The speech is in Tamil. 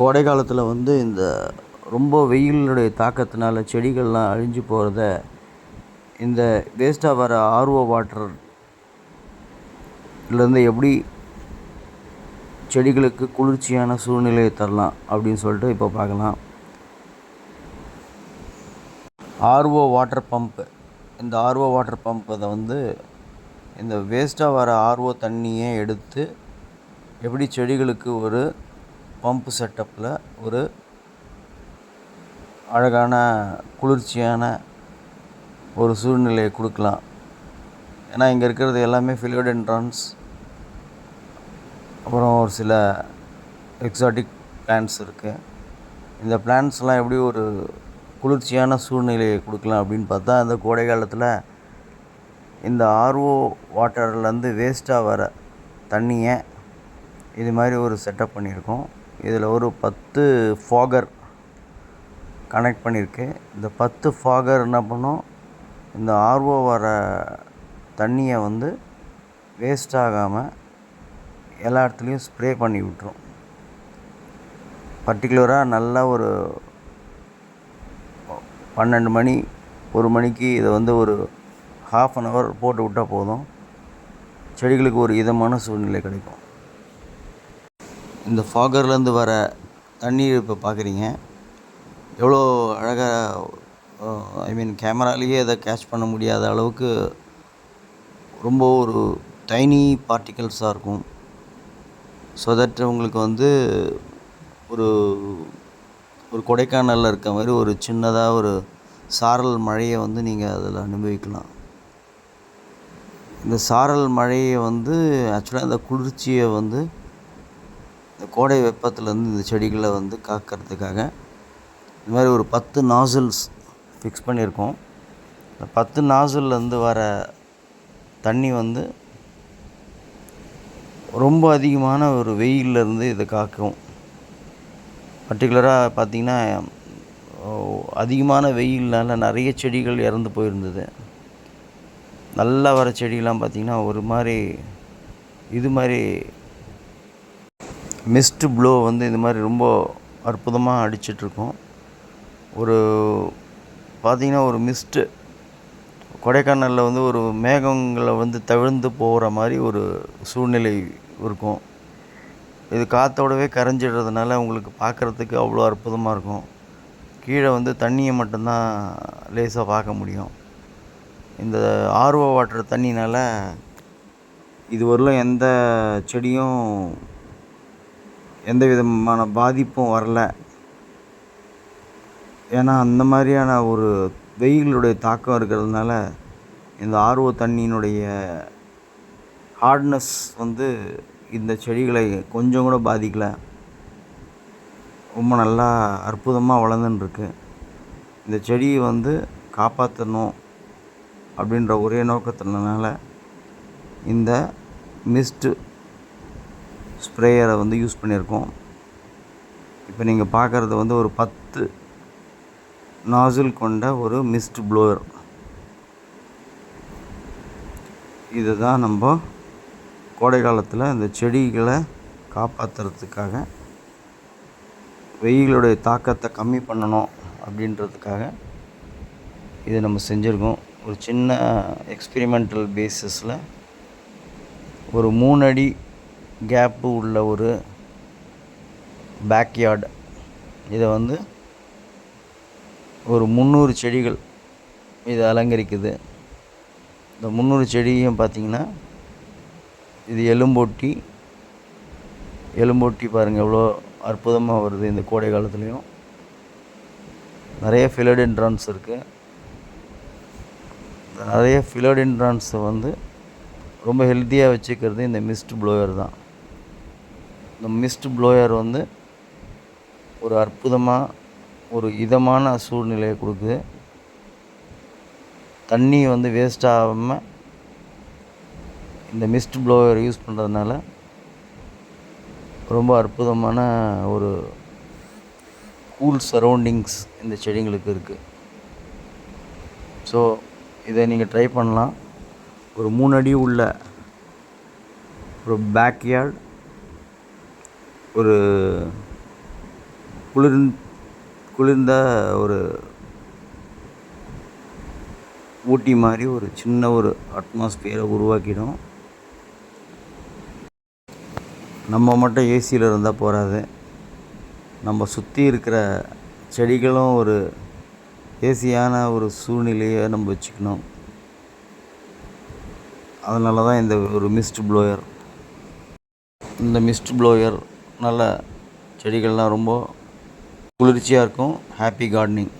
கோடை காலத்தில் வந்து இந்த ரொம்ப வெயிலுடைய தாக்கத்தினால செடிகள்லாம் அழிஞ்சு போகிறத இந்த வேஸ்ட்டாக வர ஆர்ஓ வாட்டர்லேருந்து எப்படி செடிகளுக்கு குளிர்ச்சியான சூழ்நிலையை தரலாம் அப்படின்னு சொல்லிட்டு இப்போ பார்க்கலாம். ஆர்ஓ வாட்டர் பம்ப்பு இந்த ஆர்ஓ வாட்டர் பம்ப் அதை வந்து இந்த வேஸ்ட்டாக வர ஆர்ஓ தண்ணியை எடுத்து எப்படி செடிகளுக்கு ஒரு பம்ப் செட்டப்பில் ஒரு அழகான குளிர்ச்சியான ஒரு சூழ்நிலையை கொடுக்கலாம். ஏன்னா இங்கே இருக்கிறது எல்லாமே ஃபிலோடென்ட்ரான்ஸ் அப்புறம் ஒரு சில எக்ஸாட்டிக் பிளான்ஸ் இருக்குது இந்த பிளான்ஸ்லாம் எப்படி ஒரு குளிர்ச்சியான சூழ்நிலையை கொடுக்கலாம் அப்படின்னு பார்த்தா அந்த கோடை காலத்தில் இந்த ஆர்ஓ வாட்டர்லேருந்து வேஸ்ட்டாக வர தண்ணியை இது மாதிரி ஒரு செட்டப் பண்ணியிருக்கோம். இதில் ஒரு பத்து ஃபாகர் கனெக்ட் பண்ணியிருக்கு இந்த பத்து ஃபாகர் என்ன பண்ணும்? இந்த ஆர்ஓ வர தண்ணியை வந்து வேஸ்ட் ஆகாமல் எல்லா இடத்துலையும் ஸ்ப்ரே பண்ணி விட்டுரும். பர்டிகுலராக நல்ல ஒரு பன்னெண்டு மணி ஒரு மணிக்கு இதை வந்து ஒரு ஹாஃப் அன் ஹவர் போட்டு விட்டால் போதும். செடிகளுக்கு ஒரு இதமான சூழ்நிலை கிடைக்கும். இந்த ஃபாகர்லேருந்து வர தண்ணீர் இப்போ பார்க்குறீங்க. எவ்வளோ அழகாக ஐ மீன் கேமராலேயே அதை கேட்ச் பண்ண முடியாத அளவுக்கு ரொம்ப ஒரு டைனி பார்ட்டிகல்ஸாக இருக்கும். ஸோ தட் உங்களுக்கு வந்து ஒரு ஒரு கொடைக்கானலில் இருக்க மாதிரி ஒரு சின்னதாக ஒரு சாரல் மழையை வந்து நீங்கள் அதில் அனுபவிக்கலாம். இந்த சாரல் மழையை வந்து ஆக்சுவலாக இந்த குளிர்ச்சியை வந்து கோடை வெப்பத்துலேருந்து இந்த செடிகளை வந்து காக்கிறதுக்காக இந்த மாதிரி ஒரு பத்து நாசில்ஸ் ஃபிக்ஸ் பண்ணியிருக்கோம். இந்த பத்து நாசில்லேருந்து வர தண்ணி வந்து ரொம்ப அதிகமான ஒரு வெயிலிருந்து இதை காக்கும். பர்டிகுலராக பார்த்திங்கன்னா அதிகமான வெயில்னால நிறைய செடிகள் இறந்து போயிருந்தது. நல்லா வர செடியெலாம் பார்த்திங்கன்னா ஒரு மாதிரி இது மாதிரி மிஸ்ட் ப்ளோ வந்து இது மாதிரி ரொம்ப அற்புதமாக அடிச்சிட்ருக்கோம். ஒரு பார்த்திங்கன்னா ஒரு மிஸ்ட்டு கொடைக்கானலில் வந்து ஒரு மேகங்களை வந்து தவிழ்ந்து போகிற மாதிரி ஒரு சூழ்நிலை இருக்கும். இது காற்றோடவே கரைஞ்சிடுறதுனால உங்களுக்கு பார்க்குறதுக்கு அவ்வளோ அற்புதமாக இருக்கும். கீழே வந்து தண்ணியை மட்டும்தான் லேசாக பார்க்க முடியும். இந்த ஆர்ஓ வாட்டர் தண்ணினால் இதுவரையிலும் எந்த செடியும் எந்த விதமான பாதிப்பும் வரல. ஏன்னா அந்த மாதிரியான ஒரு வெயிலுடைய தாக்கம் இருக்கிறதுனால இந்த ஆர்ஓ தண்ணியினுடைய ஹார்ட்னஸ் வந்து இந்த செடிகளை கொஞ்சம் கூட பாதிக்கலை. ரொம்ப நல்லா அற்புதமாக வளர்ந்துன்னு இந்த செடியை வந்து காப்பாற்றணும் அப்படின்ற ஒரே நோக்கத்தினால இந்த மிஸ்ட்டு ஸ்ப்ரேயரை வந்து யூஸ் பண்ணியிருக்கோம். இப்போ நீங்கள் பார்க்குறது வந்து ஒரு பத்து நாசில் கொண்ட ஒரு மிஸ்ட் ப்ளோயர் இதுதான் நம்ம கோடை காலத்தில் இந்த செடிகளை காப்பாற்றுறதுக்காக வெயிலுடைய தாக்கத்தை கம்மி பண்ணணும் அப்படின்றதுக்காக இதை நம்ம செஞ்சுருக்கோம். ஒரு சின்ன எக்ஸ்பிரிமெண்டல் பேஸிஸில் ஒரு மூணு அடி கேப்பு உள்ள ஒரு பேக்யார்டு இதை வந்து ஒரு முந்நூறு செடிகள் இது அலங்கரிக்குது. இந்த முந்நூறு செடியும் பார்த்திங்கன்னா இது எலும்போட்டி எலும்போட்டி பாருங்கள் எவ்வளோ அற்புதமாக வருது இந்த கோடை காலத்துலேயும். நிறைய ஃபிலோடென்ட்ரான்ஸ் இருக்குது நிறைய ஃபிலோடென்ட்ரான்ஸை வந்து ரொம்ப ஹெல்த்தியாக வச்சுக்கிறது இந்த மிஸ்ட் ப்ளோயர் தான். இந்த மிஸ்ட் ப்ளோயர் வந்து ஒரு அற்புதமாக ஒரு இதமான சூழ்நிலையை கொடுக்குது. தண்ணி வந்து வேஸ்ட் ஆகாமல் இந்த மிஸ்ட் ப்ளோயர் யூஸ் பண்ணுறதுனால ரொம்ப அற்புதமான ஒரு கூல் சரௌண்டிங்ஸ் இந்த செடிங்களுக்கு இருக்குது ஸோ இதை நீங்கள் ட்ரை பண்ணலாம். ஒரு மூணு அடி உள்ள ஒரு பேக்யார்ட் ஒரு குளிர் குளிர்ந்த ஒரு ஊட்டி மாதிரி ஒரு சின்ன ஒரு அட்மாஸ்பியரை உருவாக்கிடும். நம்ம மட்டும் ஏசியில் இருந்தால் போகாது நம்ம சுற்றி இருக்கிற செடிகளும் ஒரு ஏசியான ஒரு சூழ்நிலையை நம்ம வச்சுக்கணும். அதனால தான் இந்த ஒரு மிஸ்ட் ப்ளோயர் இந்த மிஸ்ட் ப்ளோயர் நல்ல செடிகள்லாம் ரொம்ப குளிர்ச்சியாக இருக்கும். Happy gardening